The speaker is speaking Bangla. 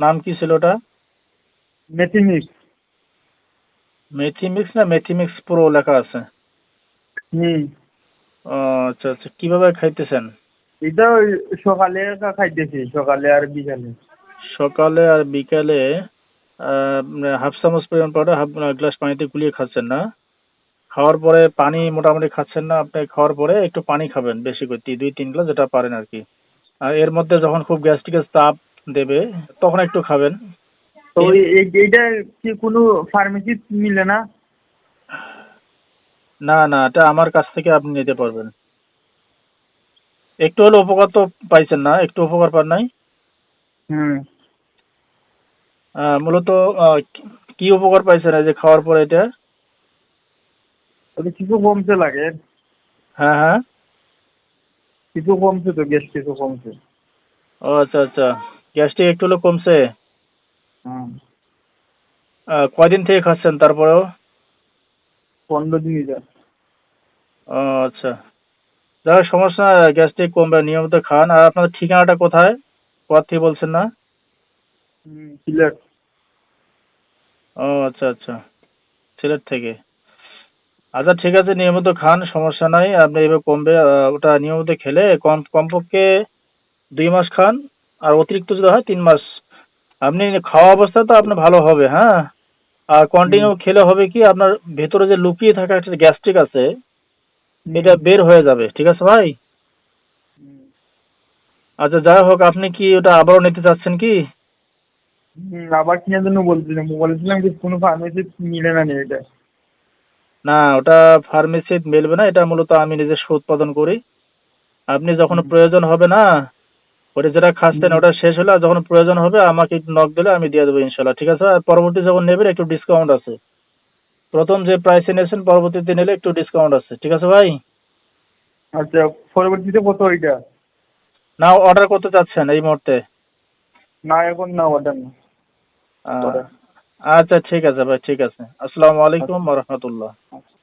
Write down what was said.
নাম কি ছিল ওটা? মেথিমিক্স মেথিমিক্স না মেথিমিক্স প্রো লেখা আছে? হুম। আচ্ছা আচ্ছা। কীভাবে খাইতেছেন? এটা ওই সকালে খাইতেছি সকালে আর বিকালে। সকালে আর বিকালে হাফ চামচ পরিমাণ পাউডার হাফ গ্লাস পানিতে গুলিয়ে খাচ্ছেন না। খাওয়ার পরে পানি মোটামুটি খাচ্ছেন না আপনি খাওয়ার পরে একটু পানি খাবেন বেশি করে দুই তিন গ্লাস যেটা পারেন আর কি। আর এর মধ্যে যখন খুব গ্যাস্ট্রিকের চাপ দেবে তখন একটু খাবেন। তো এইটা কি কোনো ফার্মেসি মিলে না? না না এটা আমার কাছ থেকে আপনি নিতে পারবেন। একটু হলে উপকার তো পাইছেন না একটু উপকার পান নাই? হুম। মূলত কি- কি উপকার পাইছেন এই যে খাওয়ার পরে এটা? ওটা কিছু কমছে লাগে। হ্যাঁ হ্যাঁ। কিছু কমছে তো গ্যাস কিছু কমছে। ও আচ্ছা আচ্ছা। গ্যাস্ট্রিক একটু হলে কমছে। কয়দিন থেকে খাচ্ছেন তারপরেও? পনেরো দিন ও আচ্ছা। হোক, সমস্যা গ্যাস্ট্রিক কমবে নিয়মিত খান। আর আপনার ঠিকানাটা কোথায়? কোথা থেকে বলছেন না? সিলেট। ও আচ্ছা আচ্ছা। সিলেট থেকে। আচ্ছা ঠিক আছে নিয়মিত খান সমস্যা নাই। আপনি এবার কমবে ওটা নিয়মিত খেলে কম কমপক্ষে দুই মাস খান। আর অতিরিক্ত যদি হয় তিন মাস। আপনি খাওয়া অবস্থা তো আপনার ভালো হবে হ্যাঁ? আর কন্টিনিউ খেলে হবে কি আপনার ভেতরে যে লুকিয়ে থাকা একটা গ্যাস্ট্রিক আছে এটা বের হয়ে যাবে ঠিক আছে ভাই? আচ্ছা যাই হোক আপনি কি ওটা আবারও নিতে চাচ্ছেন কি? আবার কিনার জন্য বলছিলাম বলছিলাম যে কোনো ফার্মেসি মিলে না এটা না ওটা ফার্মেসিত মিলবে না এটা মূলত আমি নিজস্ব উৎপাদন করি। আপনি যখন প্রয়োজন হবে না ওটা যেটা খাচ্ছেন ওটা শেষ হলে আর যখন প্রয়োজন হবে আমাকে একটু নক দিলে আমি দিয়ে দেবো ইনশাল্লাহ ঠিক আছে আর পরবর্তী যখন নেবেন একটু ডিসকাউন্ট আছে। প্রথম যে প্রাইসে নিয়েছেন পরবর্তীতে নিলে একটু ডিসকাউন্ট আছে। ঠিক আছে ভাই? আচ্ছা পরবর্তীতে কত ওইটা না অর্ডার করতে চাচ্ছেন এই মুহূর্তে? না এখন না অর্ডার না আচ্ছা ঠিক আছে ভাই ঠিক আছে। আসসালামু আলাইকুম রহমতুল্লাহ। আচ্ছা।